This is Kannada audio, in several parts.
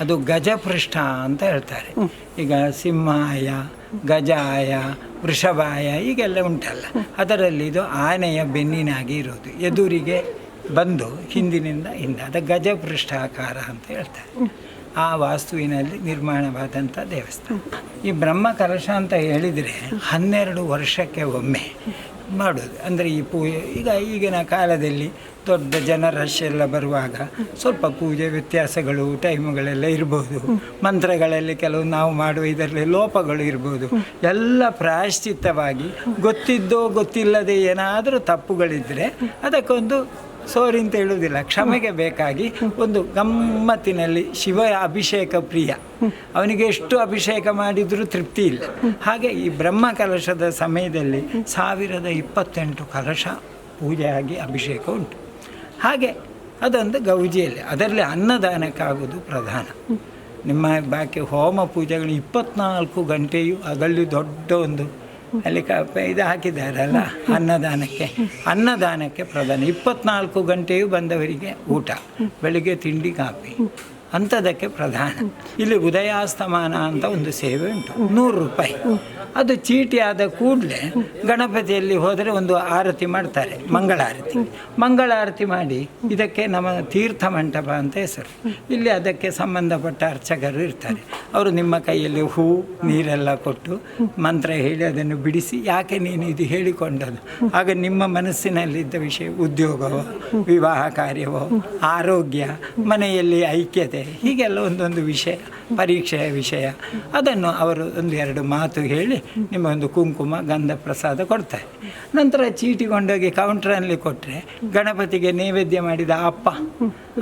ಅದು ಗಜಪೃಷ್ಠ ಅಂತ ಹೇಳ್ತಾರೆ. ಈಗ ಸಿಂಹಾಯ, ಗಜಾಯ, ವೃಷಭಾಯ ಈಗೆಲ್ಲ ಉಂಟಲ್ಲ. ಅದರಲ್ಲಿ ಇದು ಆನೆಯ ಬೆನ್ನಿನಾಗಿ ಇರೋದು ಎದುರಿಗೆ ಬಂದು ಹಿಂದಿನಿಂದ ಹಿಂದೆ. ಅದು ಗಜಪೃಷ್ಠಾಕಾರ ಅಂತ ಹೇಳ್ತಾರೆ. ಆ ವಾಸ್ತುವಿನಲ್ಲಿ ನಿರ್ಮಾಣವಾದಂಥ ದೇವಸ್ಥಾನ. ಈ ಬ್ರಹ್ಮ ಕಲಶ ಅಂತ ಹೇಳಿದರೆ ಹನ್ನೆರಡು ವರ್ಷಕ್ಕೆ ಒಮ್ಮೆ ಮಾಡೋದು. ಅಂದರೆ ಈ ಪೂಜೆ, ಈಗ ಈಗಿನ ಕಾಲದಲ್ಲಿ ದೊಡ್ಡ ಜನ ರಶ್ ಎಲ್ಲ ಬರುವಾಗ ಸ್ವಲ್ಪ ಪೂಜೆ ವ್ಯತ್ಯಾಸಗಳು ಟೈಮುಗಳೆಲ್ಲ ಇರ್ಬೋದು. ಮಂತ್ರಗಳಲ್ಲಿ ಕೆಲವು ನಾವು ಮಾಡುವ ಇದರಲ್ಲಿ ಲೋಪಗಳು ಇರ್ಬೋದು. ಎಲ್ಲ ಪ್ರಾಯಶ್ಚಿತ್ತವಾಗಿ ಗೊತ್ತಿದ್ದೋ ಗೊತ್ತಿಲ್ಲದೆ ಏನಾದರೂ ತಪ್ಪುಗಳಿದ್ದರೆ ಅದಕ್ಕೊಂದು ಸೋರಿ ಅಂತ ಹೇಳುವುದಿಲ್ಲ. ಕ್ಷಮೆಗೆ ಬೇಕಾಗಿ ಒಂದು ಗಮ್ಮತ್ತಿನಲ್ಲಿ ಶಿವ ಅಭಿಷೇಕ ಪ್ರಿಯ. ಅವನಿಗೆ ಎಷ್ಟು ಅಭಿಷೇಕ ಮಾಡಿದರೂ ತೃಪ್ತಿ ಇಲ್ಲ. ಹಾಗೆ ಈ ಬ್ರಹ್ಮ ಕಲಶದ ಸಮಯದಲ್ಲಿ ಸಾವಿರದ ಇಪ್ಪತ್ತೆಂಟು ಕಲಶ ಪೂಜೆಯಾಗಿ ಅಭಿಷೇಕ ಉಂಟು. ಹಾಗೆ ಅದೊಂದು ಗೌಜಿಯಲ್ಲಿ, ಅದರಲ್ಲಿ ಅನ್ನದಾನಕ್ಕಾಗೋದು ಪ್ರಧಾನ. ನಿಮ್ಮ ಬಾಕಿ ಹೋಮ ಪೂಜೆಗಳು ಇಪ್ಪತ್ನಾಲ್ಕು ಗಂಟೆಯು ಅದರಲ್ಲಿ ದೊಡ್ಡ ಒಂದು ಅಲ್ಲಿ ಕ ಇದು ಹಾಕಿದ್ದಾರಲ್ಲ ಅನ್ನದಾನಕ್ಕೆ. ಅನ್ನದಾನಕ್ಕೆ ಪ್ರಧಾನ. ಇಪ್ಪತ್ನಾಲ್ಕು ಗಂಟೆಯೂ ಬಂದವರಿಗೆ ಊಟ. ಬೆಳಿಗ್ಗೆ ತಿಂಡಿ ಕಾಫಿ. ಅಂಥದಕ್ಕೆ ಪ್ರಧಾನ. ಇಲ್ಲಿ ಉದಯಾಸ್ತಮಾನ ಅಂತ ಒಂದು ಸೇವೆ ಉಂಟು. ನೂರು ರೂಪಾಯಿ. ಅದು ಚೀಟಿ ಆದ ಕೂಡಲೇ ಗಣಪತಿಯಲ್ಲಿ ಹೋದರೆ ಒಂದು ಆರತಿ ಮಾಡ್ತಾರೆ, ಮಂಗಳಾರತಿ. ಮಂಗಳಾರತಿ ಮಾಡಿ ಇದಕ್ಕೆ ನಮ್ಮ ತೀರ್ಥ ಮಂಟಪ ಅಂತ ಹೆಸರು. ಇಲ್ಲಿ ಅದಕ್ಕೆ ಸಂಬಂಧಪಟ್ಟ ಅರ್ಚಕರು ಇರ್ತಾರೆ. ಅವರು ನಿಮ್ಮ ಕೈಯಲ್ಲಿ ಹೂ, ನೀರೆಲ್ಲ ಕೊಟ್ಟು ಮಂತ್ರ ಹೇಳಿ ಅದನ್ನು ಬಿಡಿಸಿ ಯಾಕೆ ನೀನು ಇದು ಹೇಳಿಕೊಂಡದ್ದು ಆಗ ನಿಮ್ಮ ಮನಸ್ಸಿನಲ್ಲಿದ್ದ ವಿಷಯ, ಉದ್ಯೋಗವೋ, ವಿವಾಹ ಕಾರ್ಯವೋ, ಆರೋಗ್ಯ, ಮನೆಯಲ್ಲಿ ಐಕ್ಯತೆ ಹೀಗೆಲ್ಲ ಒಂದೊಂದು ವಿಷಯ ಪರೀಕ್ಷೆಯ ವಿಷಯ. ಅದನ್ನು ಅವರು ಒಂದು ಎರಡು ಮಾತು ಹೇಳಿ ನಿಮಗೊಂದು ಕುಂಕುಮ ಗಂಧ ಪ್ರಸಾದ ಕೊಡ್ತಾರೆ. ನಂತರ ಚೀಟಿ ಕೊಂಡೋಗಿ ಕೌಂಟ್ರಲ್ಲಿ ಕೊಟ್ಟರೆ ಗಣಪತಿಗೆ ನೈವೇದ್ಯ ಮಾಡಿದ ಅಪ್ಪ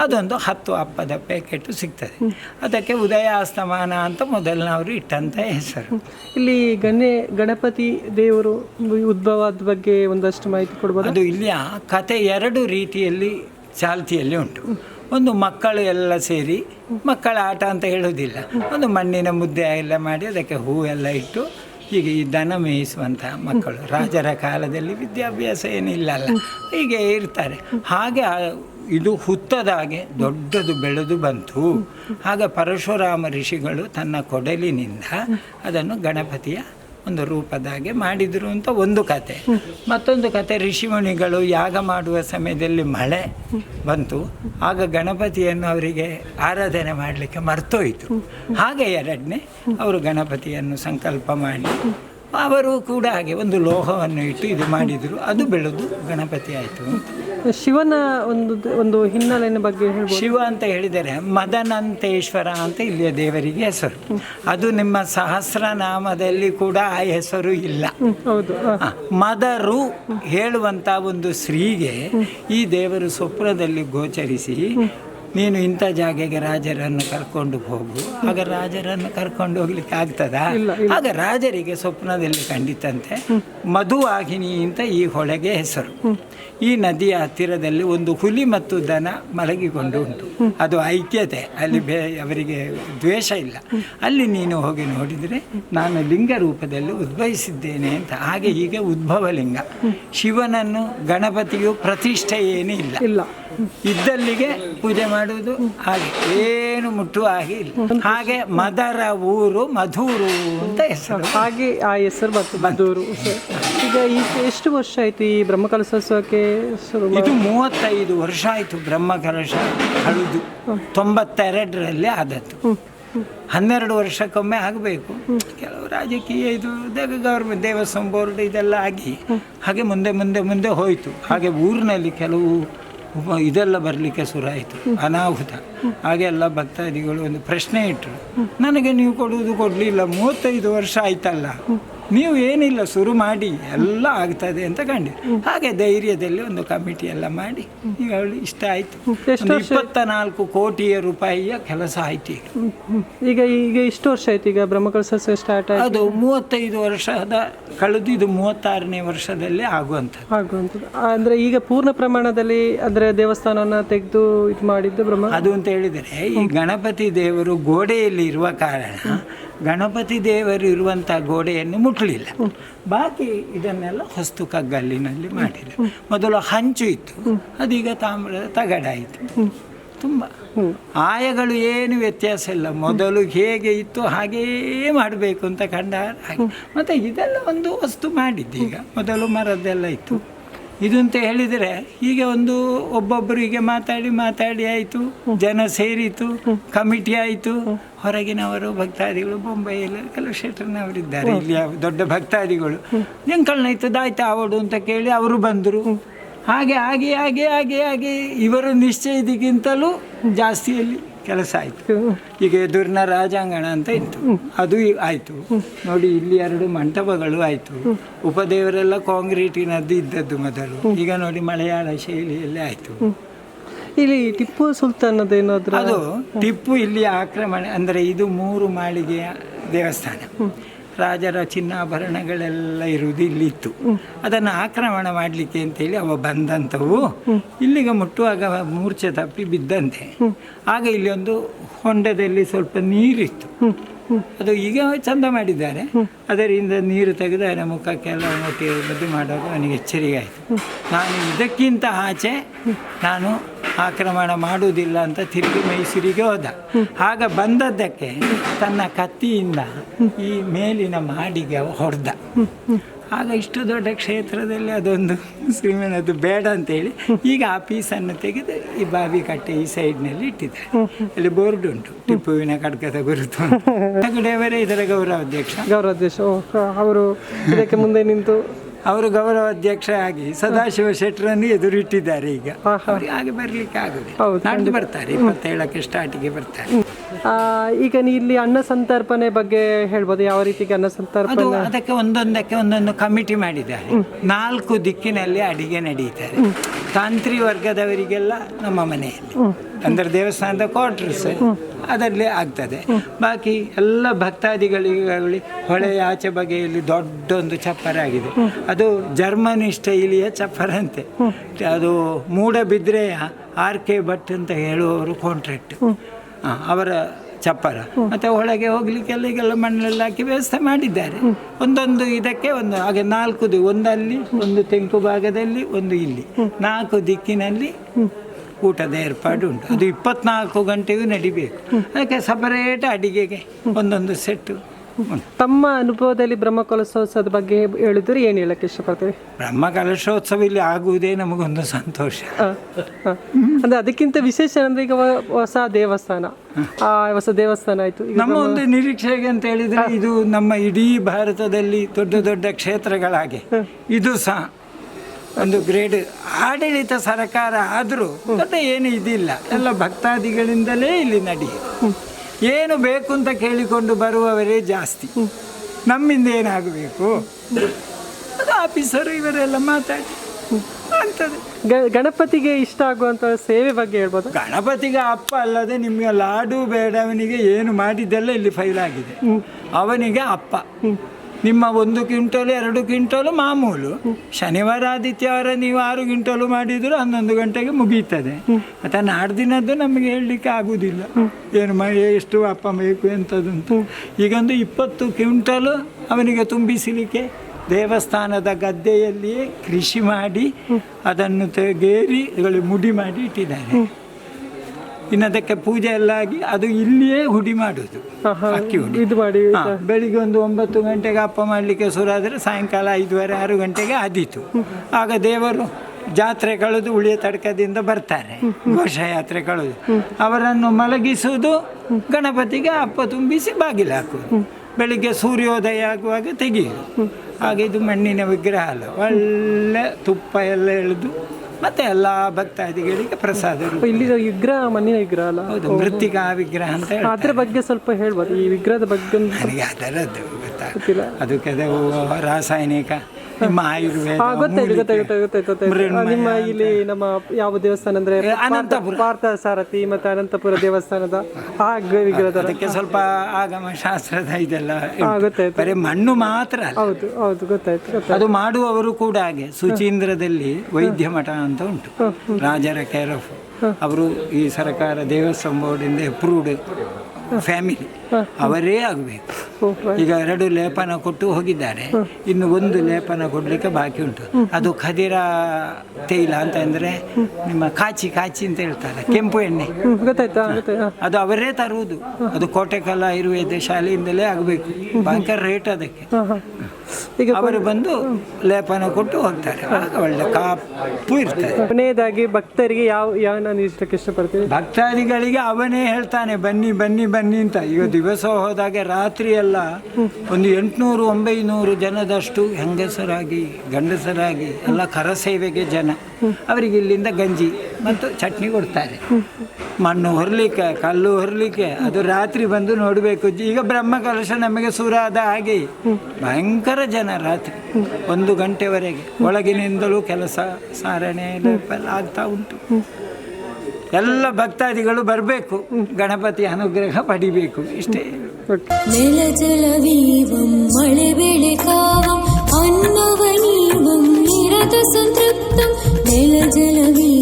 ಅದೊಂದು ಹತ್ತು ಅಪ್ಪದ ಪ್ಯಾಕೆಟ್ ಸಿಗ್ತದೆ. ಅದಕ್ಕೆ ಉದಯ ಆಸ್ತಮಾನ ಅಂತ ಮೊದಲನವರು ಇಟ್ಟಂತ ಹೆಸರು. ಇಲ್ಲಿ ಗಣೆ ಗಣಪತಿ ದೇವರು ಉದ್ಭವದ ಬಗ್ಗೆ ಒಂದಷ್ಟು ಮಾಹಿತಿ ಕೊಡ್ಬೋದು? ಅದು ಇಲ್ಲಿಯ ಕತೆ ಎರಡು ರೀತಿಯಲ್ಲಿ ಚಾಲ್ತಿಯಲ್ಲಿ ಉಂಟು. ಒಂದು ಮಕ್ಕಳು ಎಲ್ಲ ಸೇರಿ ಮಕ್ಕಳ ಆಟ ಅಂತ ಹೇಳೋದಿಲ್ಲ ಒಂದು ಮಣ್ಣಿನ ಮುದ್ದೆ ಎಲ್ಲ ಮಾಡಿ ಅದಕ್ಕೆ ಹೂ ಎಲ್ಲ ಇಟ್ಟು ಹೀಗೆ ಈ ದನ ಮೇಯಿಸುವಂತಹ ಮಕ್ಕಳು. ರಾಜರ ಕಾಲದಲ್ಲಿ ವಿದ್ಯಾಭ್ಯಾಸ ಏನಿಲ್ಲ ಅಲ್ಲ. ಹೀಗೆ ಇರ್ತಾರೆ. ಹಾಗೆ ಇದು ಹುತ್ತದಾಗೆ ದೊಡ್ಡದು ಬೆಳೆದು ಬಂತು. ಆಗ ಪರಶುರಾಮ ಋಷಿಗಳು ತನ್ನ ಕೊಡಲಿನಿಂದ ಅದನ್ನು ಗಣಪತಿಯ ಒಂದು ರೂಪದ ಹಾಗೆ ಮಾಡಿದರು ಅಂತ ಒಂದು ಕತೆ. ಮತ್ತೊಂದು ಕತೆ, ಋಷಿಮುನಿಗಳು ಯಾಗ ಮಾಡುವ ಸಮಯದಲ್ಲಿ ಮಳೆ ಬಂತು. ಆಗ ಗಣಪತಿಯನ್ನು ಅವರಿಗೆ ಆರಾಧನೆ ಮಾಡಲಿಕ್ಕೆ ಮರ್ತೋಯಿತು. ಹಾಗೆ ಎರಡನೇ, ಅವರು ಗಣಪತಿಯನ್ನು ಸಂಕಲ್ಪ ಮಾಡಿ ಅವರು ಕೂಡ ಹಾಗೆ ಒಂದು ಲೋಹವನ್ನು ಇಟ್ಟು ಇದು ಮಾಡಿದರು. ಅದು ಬೆಳೆದು ಗಣಪತಿ ಆಯಿತು ಶಿವನ ಒಂದು ಒಂದು ಹಿನ್ನೆಲೆಯ ಬಗ್ಗೆ ಶಿವ ಅಂತ ಹೇಳಿದರೆ ಮದನಂತೇಶ್ವರ ಅಂತ ಇಲ್ಲಿಯ ದೇವರಿಗೆ ಹೆಸರು. ಅದು ನಿಮ್ಮ ಸಹಸ್ರನಾಮದಲ್ಲಿ ಕೂಡ ಆ ಹೆಸರು ಇಲ್ಲ. ಹೌದು. ಮದರು ಹೇಳುವಂಥ ಒಂದು ಸ್ತ್ರೀಗೆ ಈ ದೇವರು ಸ್ವಪ್ನದಲ್ಲಿ ಗೋಚರಿಸಿ ನೀನು ಇಂಥ ಜಾಗೆಗೆ ರಾಜರನ್ನು ಕರ್ಕೊಂಡು ಹೋಗು. ಆಗ ರಾಜರನ್ನು ಕರ್ಕೊಂಡು ಹೋಗ್ಲಿಕ್ಕೆ ಆಗ್ತದಾ? ಆಗ ರಾಜರಿಗೆ ಸ್ವಪ್ನದಲ್ಲಿ ಕಂಡಿತಂತೆ ಮಧುವಾಹಿನಿ ಅಂತ ಈ ಹೊಳೆಗೆ ಹೆಸರು. ಈ ನದಿಯ ಹತ್ತಿರದಲ್ಲಿ ಒಂದು ಹುಲಿ ಮತ್ತು ದನ ಮಲಗಿಕೊಂಡು ಉಂಟು. ಅದು ಐಕ್ಯತೆ. ಅಲ್ಲಿ ಬೇ ಅವರಿಗೆ ದ್ವೇಷ ಇಲ್ಲ. ಅಲ್ಲಿ ನೀನು ಹೋಗಿ ನೋಡಿದರೆ ನಾನು ಲಿಂಗ ರೂಪದಲ್ಲಿ ಉದ್ಭವಿಸಿದ್ದೇನೆ ಅಂತ. ಹಾಗೆ ಹೀಗೆ ಉದ್ಭವ ಲಿಂಗ ಶಿವನನ್ನು ಗಣಪತಿಯು ಪ್ರತಿಷ್ಠೆ ಏನೂ ಇಲ್ಲ. ಇಲ್ಲ. ಇದ್ದಲ್ಲಿಗೆ ಪೂಜೆ ಮಾಡುವುದು ಹಾಗೆ. ಏನು ಮುಟ್ಟುವ ಹಾಗೆ ಇಲ್ಲ. ಹಾಗೆ ಮದರ ಊರು ಮಧೂರು ಅಂತ ಹೆಸರು. ಹಾಗೆ ಆ ಹೆಸರು ಬಂತು ಮಧೂರು. ಈಗ ಈ ಎಷ್ಟು ವರ್ಷ ಆಯ್ತು ಈ ಬ್ರಹ್ಮಕಲಶೋತ್ಸವಕ್ಕೆ ಶುರು? ಇದು ಮೂವತ್ತೈದು ವರ್ಷ ಆಯಿತು ಬ್ರಹ್ಮ ಕಲಶ ಕಳೆದು. ತೊಂಬತ್ತೆರಡರಲ್ಲಿ ಆದದ್ದು. ಹನ್ನೆರಡು ವರ್ಷಕ್ಕೊಮ್ಮೆ ಆಗಬೇಕು. ಕೆಲವು ರಾಜಕೀಯ ಇದು ಗೌರ್ಮೆಂಟ್ ದೇವಸ್ಥಾನ ಬೋರ್ಡ್ ಇದೆಲ್ಲ ಆಗಿ ಹಾಗೆ ಮುಂದೆ ಮುಂದೆ ಮುಂದೆ ಹೋಯಿತು. ಹಾಗೆ ಊರಿನಲ್ಲಿ ಕೆಲವು ಉಪ- ಇದೆಲ್ಲ ಬರಲಿಕ್ಕೆ ಶುರುವಾಯಿತು. ಅನಾಹುತ. ಹಾಗೆಲ್ಲ ಭಕ್ತಾದಿಗಳು ಒಂದು ಪ್ರಶ್ನೆ ಇಟ್ಟರು ನನಗೆ ನೀವು ಕೊಡುವುದು ಕೊಡಲಿಲ್ಲ, ಮೂವತ್ತೈದು ವರ್ಷ ಆಯ್ತಲ್ಲ. ನೀವು ಏನಿಲ್ಲ ಶುರು ಮಾಡಿ ಎಲ್ಲ ಆಗ್ತದೆ ಅಂತ ಕಂಡು. ಹಾಗೆ ಧೈರ್ಯದಲ್ಲಿ ಒಂದು ಕಮಿಟಿ ಎಲ್ಲ ಮಾಡಿ. ಈಗ ಅವಳು ಇಷ್ಟ ಆಯಿತು. ಇಪ್ಪತ್ತ ನಾಲ್ಕು ಕೋಟಿಯ ರೂಪಾಯಿಯ ಕೆಲಸ ಆಯ್ತು ಈಗ. ಈಗ ಇಷ್ಟು ವರ್ಷ ಆಯ್ತು? ಈಗ ಬ್ರಹ್ಮಕಲಶೋತ್ಸವ ಸ್ಟಾರ್ಟ್ ಆಯ್ತು? ಅದು ಮೂವತ್ತೈದು ವರ್ಷದ ಕಳೆದು ಇದು ಮೂವತ್ತಾರನೇ ವರ್ಷದಲ್ಲಿ ಆಗುವಂಥದ್ದು. ಆಗುವಂಥದ್ದು. ಅಂದ್ರೆ ಈಗ ಪೂರ್ಣ ಪ್ರಮಾಣದಲ್ಲಿ ಅಂದ್ರೆ ದೇವಸ್ಥಾನವನ್ನ ತೆಗೆದು ಇದು ಮಾಡಿದ್ದು ಬ್ರಹ್ಮ? ಅದು ಅಂತ ಹೇಳಿದರೆ ಈ ಗಣಪತಿ ದೇವರು ಗೋಡೆಯಲ್ಲಿ ಇರುವ ಕಾರಣ ಗಣಪತಿ ದೇವರು ಇರುವಂಥ ಗೋಡೆಯನ್ನು ಮುಟ್ಟಲಿಲ್ಲ ಬಾಕಿ ಇದನ್ನೆಲ್ಲ ಹೊಸ್ತು ಕಗ್ಗಲ್ಲಿನಲ್ಲಿ ಮಾಡಿದೆ ಮೊದಲು ಹಂಚು ಇತ್ತು. ಅದೀಗ ತಾಮ್ರದ ತಗಡಾಯಿತು. ತುಂಬ. ಆಯಗಳು ಏನು ವ್ಯತ್ಯಾಸ ಇಲ್ಲ. ಮೊದಲು ಹೇಗೆ ಇತ್ತು ಹಾಗೇ ಮಾಡಬೇಕು ಅಂತ ಕಂಡ ಹಾಗೆ. ಮತ್ತು ಇದೆಲ್ಲ ಒಂದು ವಸ್ತು ಮಾಡಿದ್ದೀಗ ಮೊದಲು ಮರದ್ದೆಲ್ಲ ಇತ್ತು. ಇದು ಅಂತ ಹೇಳಿದರೆ, ಹೀಗೆ ಒಂದು ಒಬ್ಬೊಬ್ಬರಿಗೆ ಮಾತಾಡಿ ಮಾತಾಡಿ ಆಯಿತು, ಜನ ಸೇರಿತು, ಕಮಿಟಿ ಆಯಿತು. ಹೊರಗಿನವರು ಭಕ್ತಾದಿಗಳು ಬೊಂಬೈಯಲ್ಲಿ ಕೆಲವು ಶೆಟ್ಟರ್ನವರಿದ್ದಾರೆ ಇಲ್ಲಿ ದೊಡ್ಡ ಭಕ್ತಾದಿಗಳು. ಎಂಕಲ್ನಾಯ್ತದ ಆಯ್ತು ಆವಡು ಅಂತ ಕೇಳಿ ಅವರು ಬಂದರು. ಹಾಗೆ ಹಾಗೆ ಹಾಗೆ ಹಾಗೆ ಹಾಗೆ ಇವರ ನಿಶ್ಚಯದಿಗಿಂತಲೂ ಜಾಸ್ತಿಯಲ್ಲಿ ಕೆಲಸ ಆಯಿತು. ಈಗ ಎದುರಿನ ರಾಜಾಂಗಣ ಅಂತ ಇತ್ತು. ಅದು ಆಯಿತು. ಆಯ್ತು ನೋಡಿ ಇಲ್ಲಿ ಎರಡು ಮಂಟಪಗಳು ಆಯಿತು. ಉಪದೇವರೆಲ್ಲ ಕಾಂಕ್ರೀಟಿನದ್ದು ಇದ್ದದ್ದು ಮೊದಲು. ಈಗ ನೋಡಿ ಮಲಯಾಳ ಶೈಲಿಯಲ್ಲಿ ಆಯಿತು. ಇಲ್ಲಿ ಟಿಪ್ಪು ಸುಲ್ತಾನದ ಏನಾದರೂ ಅದು ಟಿಪ್ಪು ಇಲ್ಲಿ ಆಕ್ರಮಣ ಅಂದರೆ ಇದು ಮೂರು ಮಾಳಿಗೆಯ ದೇವಸ್ಥಾನ. ರಾಜರ ಚಿನ್ನಾಭರಣಗಳೆಲ್ಲ ಇರುವುದು ಇಲ್ಲಿತ್ತು. ಅದನ್ನು ಆಕ್ರಮಣ ಮಾಡಲಿಕ್ಕೆ ಅಂತೇಳಿ ಅವ ಬಂದಂಥವು. ಇಲ್ಲಿಗೆ ಮುಟ್ಟುವಾಗ ಮೂರ್ಛೆ ತಪ್ಪಿ ಬಿದ್ದಂತೆ. ಆಗ ಇಲ್ಲಿ ಒಂದು ಹೊಂಡದಲ್ಲಿ ಸ್ವಲ್ಪ ನೀರಿತ್ತು. ಅದು ಈಗ ಚಂದ ಮಾಡಿದ್ದಾರೆ. ಅದರಿಂದ ನೀರು ತೆಗೆದು ಮುಖಕ್ಕೆಲ್ಲ ಮುಖಕ್ಕೆ ಬದ್ದು ಮಾಡುವಾಗ ಅವನಿಗೆ ಎಚ್ಚರಿಕೆ ಆಯಿತು ನಾನು ಇದಕ್ಕಿಂತ ಆಚೆ ನಾನು ಆಕ್ರಮಣ ಮಾಡುವುದಿಲ್ಲ ಅಂತ ತಿರುಗಿ ಮೈಸೂರಿಗೆ ಹೋದ. ಆಗ ಬಂದದ್ದಕ್ಕೆ ತನ್ನ ಕತ್ತಿಯಿಂದ ಈ ಮೇಲಿನ ಮಾಡಿಗೆ ಹೊಡೆದ. ಆಗ ಇಷ್ಟು ದೊಡ್ಡ ಕ್ಷೇತ್ರದಲ್ಲಿ ಅದೊಂದು ಶ್ರೀಮನದು ಬೇಡ ಅಂತೇಳಿ ಈಗ ಆ ಪೀಸನ್ನು ತೆಗೆದು ಈ ಬಾವಿ ಕಟ್ಟೆ ಈ ಸೈಡ್ನಲ್ಲಿ ಇಟ್ಟಿದ್ದಾರೆ. ಅಲ್ಲಿ ಬೋರ್ಡ್ ಉಂಟು, ಟಿಪ್ಪುವಿನ ಕಡ್ಕದ ಗುರುತು ಹೆಗಡೆಯವರೇ ಇದರ ಗೌರವಾಧ್ಯಕ್ಷ. ಗೌರವಾಧ್ಯಕ್ಷ ಅವರು ಇದಕ್ಕೆ ಮುಂದೆ ನಿಂತು ಅವರು ಗೌರವಾಧ್ಯಕ್ಷ ಆಗಿ ಸದಾಶಿವ ಶೆಟ್ಟರನ್ನು ಎದುರಿಟ್ಟಿದ್ದಾರೆ ಈಗ. ಅವ್ರಿಗೆ ಹಾಗೆ ಬರ್ಲಿಕ್ಕೆ ಆಗುದು ಹೌದು, ನಾಡ್ದು ಬರ್ತಾರೆ ಇಪ್ಪತ್ತೇಳಕ್ಕೆ ಸ್ಟಾರ್ಟಿಗೆ ಬರ್ತಾರೆ. ಆ, ಈಗ ಇಲ್ಲಿ ಅನ್ನ ಸಂತರ್ಪಣೆ ಬಗ್ಗೆ ಹೇಳ್ಬೋದು ಯಾವ ರೀತಿ ಅನ್ನ ಸಂತರ್ಪಣೆ? ಅದಕ್ಕೆ ಒಂದೊಂದಕ್ಕೆ ಒಂದೊಂದು ಕಮಿಟಿ ಮಾಡಿದ್ದಾರೆ. ನಾಲ್ಕು ದಿಕ್ಕಿನಲ್ಲಿ ಅಡಿಗೆ ನಡೀತಾರೆ. ತಾಂತ್ರಿ ವರ್ಗದವರಿಗೆಲ್ಲ ನಮ್ಮ ಮನೆಯಲ್ಲಿ. ಅಂದ್ರೆ ದೇವಸ್ಥಾನದ ಕ್ವಾರ್ಟರ್ಸ್ ಅದರಲ್ಲಿ ಆಗ್ತದೆ. ಬಾಕಿ ಎಲ್ಲ ಭಕ್ತಾದಿಗಳಿಗೆ ಹೊಳೆಯ ಆಚೆ ಬಗೆಯಲ್ಲಿ ದೊಡ್ಡೊಂದು ಚಪ್ಪರ ಆಗಿದೆ. ಅದು ಜರ್ಮನಿ ಸ್ಟೈಲಿಯ ಚಪ್ಪರ ಅಂತೆ ಅದು ಮೂಡಬಿದ್ರೆಯ ಆರ್ ಕೆ ಭಟ್ ಅಂತ ಹೇಳುವವರು ಕಾಂಟ್ರಾಕ್ಟ್ ಅವರ ಚಪ್ಪರ. ಮತ್ತೆ ಒಳಗೆ ಹೋಗ್ಲಿಕ್ಕೆಲ್ಲ ಈಗೆಲ್ಲ ಮಣ್ಣೆಲ್ಲ ಹಾಕಿ ವ್ಯವಸ್ಥೆ ಮಾಡಿದ್ದಾರೆ. ಒಂದೊಂದು ಇದಕ್ಕೆ ಒಂದು, ಹಾಗೆ ನಾಲ್ಕು ದಿ ಒಂದಲ್ಲಿ ಒಂದು ತೆಂಕು ಭಾಗದಲ್ಲಿ ಒಂದು ಇಲ್ಲಿ. ನಾಲ್ಕು ದಿಕ್ಕಿನಲ್ಲಿ ಊಟದ ಏರ್ಪಾಡು ಉಂಟು. ಅದು ಇಪ್ಪತ್ನಾಲ್ಕು ಗಂಟೆಗೂ ನಡಿಬೇಕು. ಅದಕ್ಕೆ ಸಪರೇಟ್ ಅಡಿಗೆಗೆ ಒಂದೊಂದು ಸೆಟ್ಟು ತಮ್ಮ ಅನುಭವದಲ್ಲಿ ಬ್ರಹ್ಮ ಕಲಶೋತ್ಸವದ ಬಗ್ಗೆ ಹೇಳಿದ್ರೆ ಏನು ಹೇಳಕ್ಕೆ ಇಷ್ಟಪಡ್ತೀವಿ ಬ್ರಹ್ಮ ಕಲಶೋತ್ಸವ ಇಲ್ಲಿ ಆಗುವುದೇ ನಮಗೊಂದು ಸಂತೋಷ. ಅಂದ್ರೆ ಅದಕ್ಕಿಂತ ವಿಶೇಷ ಅಂದ್ರೆ ಈಗ ಹೊಸ ದೇವಸ್ಥಾನ. ಆ ಹೊಸ ದೇವಸ್ಥಾನ ಆಯ್ತು. ನಮ್ಮ ಒಂದು ನಿರೀಕ್ಷೆಗೆ ಅಂತ ಹೇಳಿದ್ರೆ ಇದು ನಮ್ಮ ಇಡೀ ಭಾರತದಲ್ಲಿ ದೊಡ್ಡ ದೊಡ್ಡ ಕ್ಷೇತ್ರಗಳಾಗೆ. ಇದು ಸಹ ಒಂದು ಗ್ರೇಡ್ ಆಡಳಿತ ಸರಕಾರ ಆದರೂ ದೊಡ್ಡ ಏನು ಇದಿಲ್ಲ. ಎಲ್ಲ ಭಕ್ತಾದಿಗಳಿಂದಲೇ ಇಲ್ಲಿ ನಡಿ. ಏನು ಬೇಕು ಅಂತ ಕೇಳಿಕೊಂಡು ಬರುವವರೇ ಜಾಸ್ತಿ. ನಮ್ಮಿಂದ ಏನಾಗಬೇಕು? ಅದು ಆಫೀಸರು ಇವರೆಲ್ಲ ಮಾತಾಡಿ. ಅಂತದೆ ಗ- ಗಣಪತಿಗೆ ಇಷ್ಟ ಆಗುವಂತ ಸೇವೆ ಬಗ್ಗೆ ಹೇಳ್ಬೋದು? ಗಣಪತಿಗೆ ಅಪ್ಪ ಅಲ್ಲದೆ ನಿಮಗೆ ಲಾಡು ಬೇಡವನಿಗೆ ಏನು ಮಾಡಿದ್ದೆಲ್ಲ ಇಲ್ಲಿ ಫೈಲ್ ಆಗಿದೆ. ಅವನಿಗೆ ಅಪ್ಪ. ನಿಮ್ಮ ಒಂದು ಕ್ವಿಂಟಲ್ ಎರಡು ಕ್ವಿಂಟಲ್ ಮಾಮೂಲು. ಶನಿವಾರ ಆದಿತ್ಯವಾರ ನೀವು ಆರು ಕ್ವಿಂಟಲು ಮಾಡಿದ್ರು ಹನ್ನೊಂದು ಗಂಟೆಗೆ ಮುಗೀತದೆ. ಮತ್ತು ನಾಡ್ದಿನದ್ದು ನಮಗೆ ಹೇಳಲಿಕ್ಕೆ ಆಗುವುದಿಲ್ಲ ಏನು ಮೈ ಎಷ್ಟು ಅಪ್ಪ ಬೇಕು ಎಂಥದ್ದುಂಟು ಈಗೊಂದು ಇಪ್ಪತ್ತು ಕ್ವಿಂಟಲು ಅವನಿಗೆ ತುಂಬಿಸಲಿಕ್ಕೆ ದೇವಸ್ಥಾನದ ಗದ್ದೆಯಲ್ಲಿಯೇ ಕೃಷಿ ಮಾಡಿ ಅದನ್ನು ತೆಗೇರಿ ಮುಡಿ ಮಾಡಿ ಇಟ್ಟಿದ್ದಾರೆ. ಇನ್ನದಕ್ಕೆ ಪೂಜೆ ಎಲ್ಲ ಆಗಿ ಅದು ಇಲ್ಲಿಯೇ ಹುಡಿ ಮಾಡುದು. ಅಕ್ಕಿ ಹುಡಿ. ಇದು ಮಾಡಿ ಹಾ, ಬೆಳಿಗ್ಗೆ ಒಂದು ಒಂಬತ್ತು ಗಂಟೆಗೆ ಅಪ್ಪ ಮಾಡಲಿಕ್ಕೆ ಶುರು ಆದರೆ ಸಾಯಂಕಾಲ ಐದುವರೆ ಆರು ಗಂಟೆಗೆ ಆದೀತು. ಆಗ ದೇವರು ಜಾತ್ರೆ ಕಳೆದು ಉಳಿಯ ತಡಕದಿಂದ ಬರ್ತಾರೆ. ಘೋಷಯಾತ್ರೆ ಕಳೆದು. ಅವರನ್ನು ಮಲಗಿಸುವುದು ಗಣಪತಿಗೆ ಅಪ್ಪ ತುಂಬಿಸಿ ಬಾಗಿಲು ಹಾಕುವುದು. ಬೆಳಿಗ್ಗೆ ಸೂರ್ಯೋದಯ ಆಗುವಾಗ ತೆಗೆಯುವುದು. ಹಾಗೆ ಇದು ಮಣ್ಣಿನ ವಿಗ್ರಹ ಅಲ್ಲ. ಒಳ್ಳೆ ತುಪ್ಪ ಎಲ್ಲ ಎಳೆದು ಮತ್ತೆ ಎಲ್ಲ ಭಕ್ತಾದಿಗಳಿಗೆ ಪ್ರಸಾದ ರೂಪ. ಇಲ್ಲಿ ವಿಗ್ರಹ ಮಣ್ಣಿನ ವಿಗ್ರಹ ಅಲ್ಲ? ಹೌದು ಮೃತ್ತಿಕಾ ವಿಗ್ರಹ ಅಂತ ಹೇಳಿ ಅದ್ರ ಬಗ್ಗೆ ಸ್ವಲ್ಪ ಹೇಳ್ಬೋದು. ಈ ವಿಗ್ರಹದ ಬಗ್ಗೆ ಒಂದು ನನಗೆ ಅದರದ್ದು ಗೊತ್ತಾ? ಗೊತ್ತಿಲ್ಲ. ಅದು ಕೆಲವು ರಾಸಾಯನಿಕ ನಿಮ್ಮ ಆಯುರ್ವೇದ ಹಾ ಗೊತ್ತಾಯ್ತು ಮೂಲಿಕೆ, ಗೊತ್ತಾಯ್ತು ಗೊತ್ತಾಯ್ತು ಗೊತ್ತಾಯ್ತು ನಿಮ್ಮ ಇಲ್ಲಿ ನಮ್ಮ ಯಾವ ದೇವಸ್ಥಾನ ಅಂದ್ರೆ ಅನಂತಪುರ. ಪಾರ್ಥ ಸಾರಥಿ ಮತ್ತೆ ಅನಂತಪುರ ದೇವಸ್ಥಾನದ ಆ ವಿಗ್ರಹದ ಅದಕ್ಕೆ ಸ್ವಲ್ಪ ಆಗಮ ಶಾಸ್ತ್ರದ ಇದೆಲ್ಲ. ಗೊತ್ತಾಯ್ತು. ಬರೀ ಮಣ್ಣು ಮಾತ್ರ ಹೌದು ಹೌದು ಗೊತ್ತಾಯ್ತು ಗೊತ್ತಾಯ್ತು. ಅದು ಮಾಡುವವರು ಕೂಡ ಹಾಗೆ. ಸುಚೀಂದ್ರದಲ್ಲಿ ವೈದ್ಯ ಮಠ ಅಂತ ಉಂಟು. ರಾಜರ ಕೇರ್ ಆಫ್ ಅವರು ಈ ಸರ್ಕಾರ ದೇವಸ್ಥಾನ ಬೋರ್ಡಿಂದ ಅಪ್ರೂವ್ಡ್ ಫ್ಯಾಮಿಲಿ ಅವರೇ ಆಗಬೇಕು. ಈಗ ಎರಡು ಲೇಪನ ಕೊಟ್ಟು ಹೋಗಿದ್ದಾರೆ. ಇನ್ನು ಒಂದು ಲೇಪನ ಕೊಡಲಿಕ್ಕೆ ಬಾಕಿ ಉಂಟು. ಅದು ಖದಿರ ತೈಲ ಅಂತ ಅಂದರೆ ನಿಮ್ಮ ಕಾಚಿ ಕಾಚಿ ಅಂತ ಹೇಳ್ತಾರೆ ಕೆಂಪು ಎಣ್ಣೆ. ಅದು ಅವರೇ ತರುವುದು. ಅದು ಕೋಟೆಕಲ್ಲ ಆಯುರ್ವೇದ ಶಾಲೆಯಿಂದಲೇ ಆಗಬೇಕು. ಭಯಂಕರ ರೇಟ್ ಅದಕ್ಕೆ. ಈಗ ಅವರು ಬಂದು ಲೇಪನ ಕೊಟ್ಟು ಹೋಗ್ತಾರೆ. ಒಳ್ಳೆ ಕಾಪು ಇರ್ತದೆ. ಕೊನೆಯದಾಗಿ ಭಕ್ತರಿಗೆ ಯಾವ ಯಾವ ನಾನು ಇಷ್ಟಕ್ಕೆ ಇಷ್ಟಪಡ್ತೀನಿ ಭಕ್ತಾದಿಗಳಿಗೆ ಅವನೇ ಹೇಳ್ತಾನೆ ಬನ್ನಿ ಬನ್ನಿ ಬನ್ನಿ ಅಂತ. ಈಗ ದಿವಸ ಹೋದಾಗೆ ರಾತ್ರಿ ಎಲ್ಲ ಒಂದು ಎಂಟುನೂರು, ಒಂಬೈನೂರು ಜನದಷ್ಟು ಹೆಂಗಸರಾಗಿ, ಗಂಡಸರಾಗಿ, ಎಲ್ಲ ಕರಸೇವೆಗೆ ಜನ. ಅವರಿಗೆ ಇಲ್ಲಿಂದ ಗಂಜಿ ಮತ್ತು ಚಟ್ನಿ ಕೊಡ್ತಾರೆ. ಮಣ್ಣು ಹೊರಲಿಕ್ಕೆ, ಕಲ್ಲು ಹೊರಲಿಕ್ಕೆ, ಅದು ರಾತ್ರಿ ಬಂದು ನೋಡಬೇಕು. ಈಗ ಬ್ರಹ್ಮ ಕಲಶ ನಮಗೆ ಸುರಾದ ಹಾಗೆ ಭಯಂಕರ ಜನ ರಾತ್ರಿ. ಒಂದು ಗಂಟೆವರೆಗೆ ಒಳಗಿನಿಂದಲೂ ಕೆಲಸ ಸಾರಣೆ ಆಗ್ತಾ ಉಂಟು. ಎಲ್ಲ ಭಕ್ತಾದಿಗಳು ಬರಬೇಕು. ಗಣಪತಿ ಅನುಗ್ರಹ ಪಡಿಬೇಕು. ಇಷ್ಟೇ. ನೆಲ ಜಲವೀವಂ, ಮಳೆ ಬೆಳೆ ಕಾವಂ ಅನ್ನವನೀವಂ ನಿರತ ಸಂತೃಪ್ತಂ, ನೆಲ ಜಲವೀವಂ